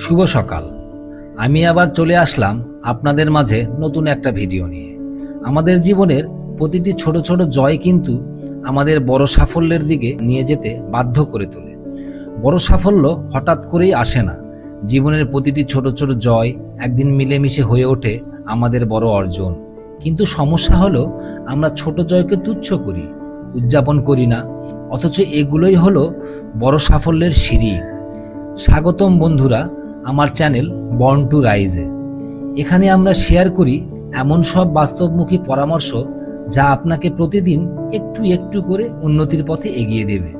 শুভ সকাল। আমি আবার চলে আসলাম আপনাদের মাঝে নতুন একটা ভিডিও নিয়ে। আমাদের জীবনের প্রতিটি ছোট ছোট জয় কিন্তু আমাদের বড় সাফল্যের দিকে নিয়ে যেতে বাধ্য করে তোলে। বড় সাফল্য হঠাৎ করেই আসে না। জীবনের প্রতিটি ছোট ছোট জয় একদিন মিলেমিশে হয়ে ওঠে আমাদের বড় অর্জন। কিন্তু সমস্যা হলো আমরা ছোট জয়কে তুচ্ছ করি, উদযাপন করি না। অথচ এগুলোই হলো বড় সাফল্যের সিঁড়ি। স্বাগতম বন্ধুরা আমার চ্যানেল বর্ন টু রাইজে এখানে আমরা শেয়ার করি এমন সব বাস্তবমুখী পরামর্শ যা আপনাকে প্রতিদিন একটু একটু করে উন্নতির পথে এগিয়ে দেবে।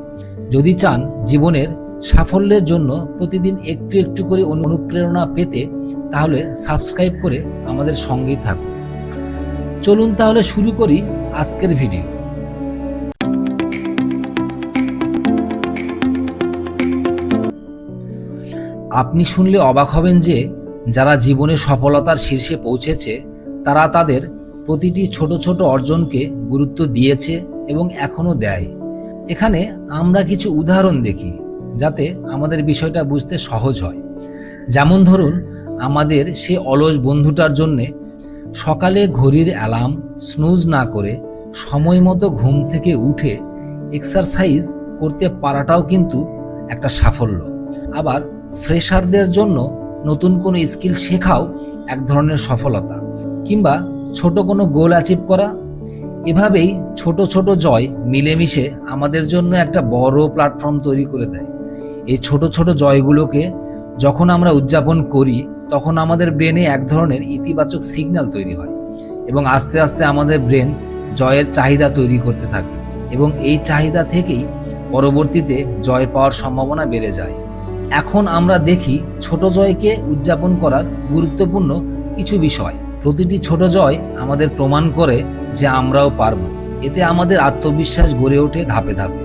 যদি চান জীবনের সাফল্যের জন্য প্রতিদিন একটু একটু করে অনুপ্রেরণা পেতে, তাহলে সাবস্ক্রাইব করে আমাদের সঙ্গেই থাকুন। চলুন তাহলে শুরু করি আজকের ভিডিও আপনি শুনলে অবাক হবেন যে যারা জীবনে সফলতার শীর্ষে পৌঁছেছে, তারা তাদের প্রতিটি ছোট ছোট অর্জনকে গুরুত্ব দিয়েছে এবং এখনও দেয়। এখানে আমরা কিছু উদাহরণ দেখি যাতে আমাদের বিষয়টা বুঝতে সহজ হয়। যেমন ধরুন, আমাদের সে অলস বন্ধুটার জন্যে সকালে ঘড়ির অ্যালার্ম, স্নুজ না করে সময় মতো ঘুম থেকে উঠে এক্সারসাইজ করতে পারাটাও কিন্তু একটা সাফল্য। আবার ফ্রেশারদের জন্য নতুন কোনো স্কিল শেখাও এক ধরনের সফলতা। কিংবা ছোট কোনো গোল অ্যাচিভ করা। এভাবেই ছোট ছোট জয় মিলেমিশে আমাদের জন্য একটা বড় প্ল্যাটফর্ম তৈরি করে দেয়। এই ছোট ছোট জয়গুলোকে যখন আমরা উদযাপন করি, তখন আমাদের ব্রেনে এক ধরনের ইতিবাচক সিগন্যাল তৈরি হয় এবং আস্তে আস্তে আমাদের ব্রেন জয়ের চাহিদা তৈরি করতে থাকে এবং এই চাহিদা থেকেই পরবর্তীতে জয় পাওয়ার সম্ভাবনা বেড়ে যায়। এখন আমরা দেখি ছোট জয়কে উদযাপন করার গুরুত্বপূর্ণ কিছু বিষয়। প্রতিটি ছোট জয় আমাদের প্রমাণ করে যে আমরাও পারব। এতে আমাদের আত্মবিশ্বাস গড়ে ওঠে ধাপে ধাপে।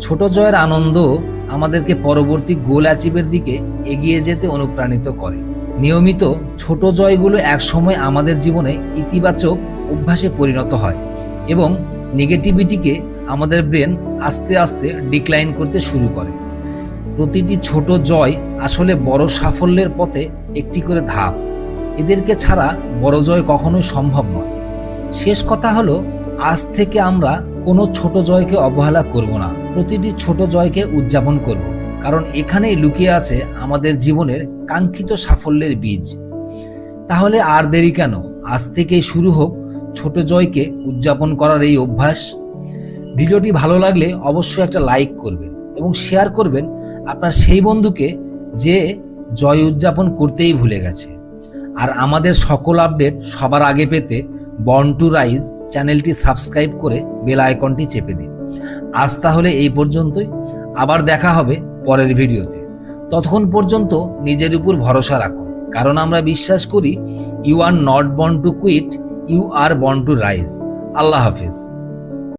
ছোট জয়ের আনন্দ আমাদেরকে পরবর্তী গোল অ্যাচিভের দিকে এগিয়ে যেতে অনুপ্রাণিত করে। নিয়মিত ছোট জয়গুলো একসময় আমাদের জীবনে ইতিবাচক অভ্যাসে পরিণত হয় এবং নেগেটিভিটিকে আমাদের ব্রেন আস্তে আস্তে ডিক্লাইন করতে শুরু করে। প্রতিটি ছোট জয় আসলে বড় সাফল্যের পথে একটি করে ধাপ। এদেরকে ছাড়া বড় জয় কখনোই সম্ভব নয়। শেষ কথা হলো, আজ থেকে আমরা কোনো ছোট জয়কে অবহেলা করব না। প্রতিটি ছোট জয়কে উদযাপন করব। কারণ এখানেই লুকিয়ে আছে আমাদের জীবনের কাঙ্ক্ষিত সাফল্যের বীজ। তাহলে আর দেরি কেন? আজ থেকেই শুরু হোক ছোট জয়কে উদযাপন করার এই অভ্যাস। ভিডিওটি ভালো লাগলে অবশ্যই একটা লাইক করবেন এবং শেয়ার করবেন আপনার সেই বন্ধুকে যে জয় উদযাপন করতেই ভুলে গেছে। আর আমাদের সকল আপডেট সবার আগে পেতে বর্ন টু রাইজ চ্যানেলটি সাবস্ক্রাইব করে বেল আইকনটি চেপে দিন। আজ তাহলে এই পর্যন্তই। আবার দেখা হবে পরের ভিডিওতে। ততক্ষণ পর্যন্ত নিজের উপর ভরসা রাখুন। কারণ আমরা বিশ্বাস করি you are not born to quit you are born to rise Allah Hafiz.